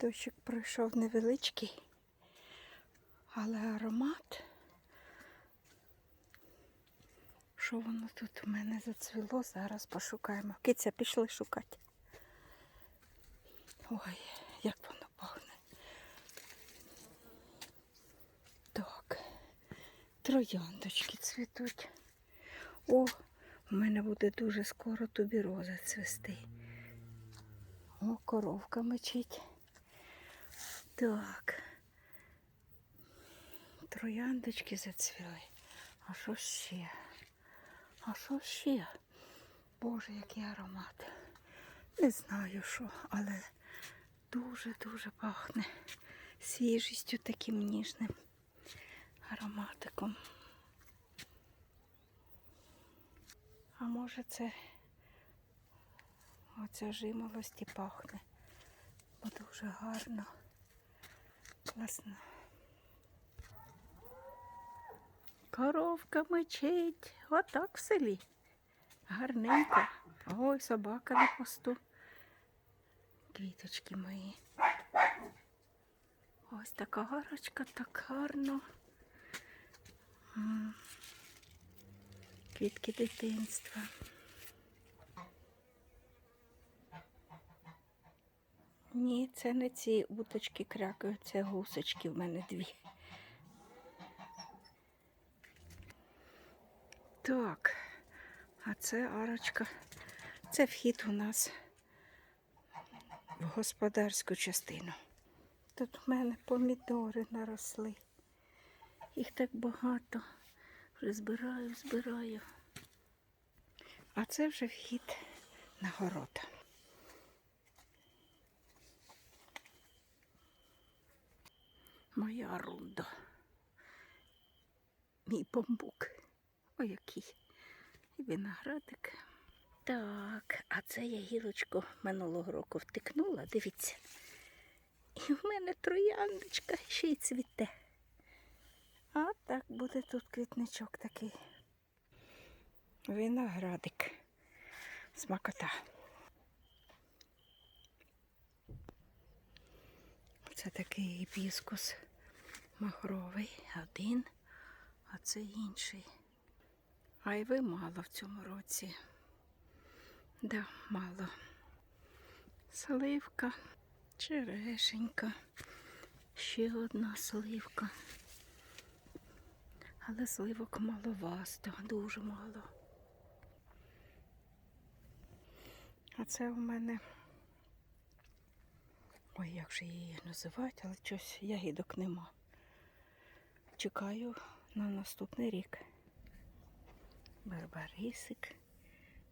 Дощик пройшов невеличкий, але аромат. Що воно тут у мене зацвіло? Зараз пошукаємо. Киця, пішли шукати. Ой, як воно пахне. Так, трояндочки цвітуть. О, у мене буде дуже скоро тубіроза цвісти. О, коровка мечить. Так. Трояндочки зацвіли. А що ще? А що ще? Боже, який аромат. Не знаю що, але дуже-дуже пахне свіжістю таким ніжним ароматиком. А може це оця жимолость пахне, бо дуже гарно, класно. Коровка мечить, отак в селі. Гарненько. Ой, собака на посту. Квіточки мої. Ось така гарочка, так гарно. Квітки дитинства. Ні, це не ці уточки крякають, це гусочки в мене дві. Так, а це арочка. Це вхід у нас в господарську частину. Тут в мене помідори наросли. Їх так багато. Вже збираю, збираю. А це вже вхід на город. Моя рунда. Мій бамбук. Ой, який. І виноградик. Так, а це я гілочку минулого року втикнула, дивіться. І в мене трояндочка ще й цвіте. А так буде тут квітничок такий. Виноградик. Смакота. Це такий гібіскус махровий один, а це інший. Айви мало в цьому році. Да, мало. Сливка, черешенька, ще одна сливка. Але сливок маловасто, дуже мало. А це у мене. Ой, як же її називають, але щось ягідок нема. Чекаю на наступний рік. Барбарисик,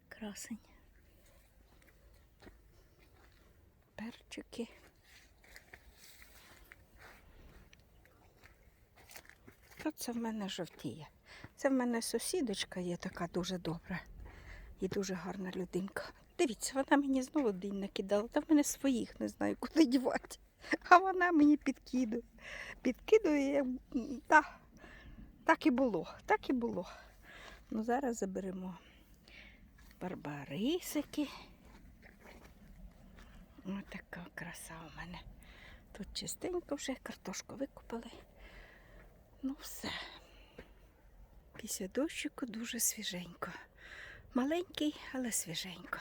красень. Перчики. Та це в мене жовтіє. Це в мене сусідочка є така дуже добра і дуже гарна людинка. Дивіться, вона мені знову день накидала. Та в мене своїх не знаю, куди дівати. А вона мені підкидує. Підкидує, та, так і було, так і було. Ну, зараз заберемо барбарисики. Ось така краса у мене. Тут чистенько вже картошку викопали. Ну все. Після дощику дуже свіженько. Маленький, але свіженько.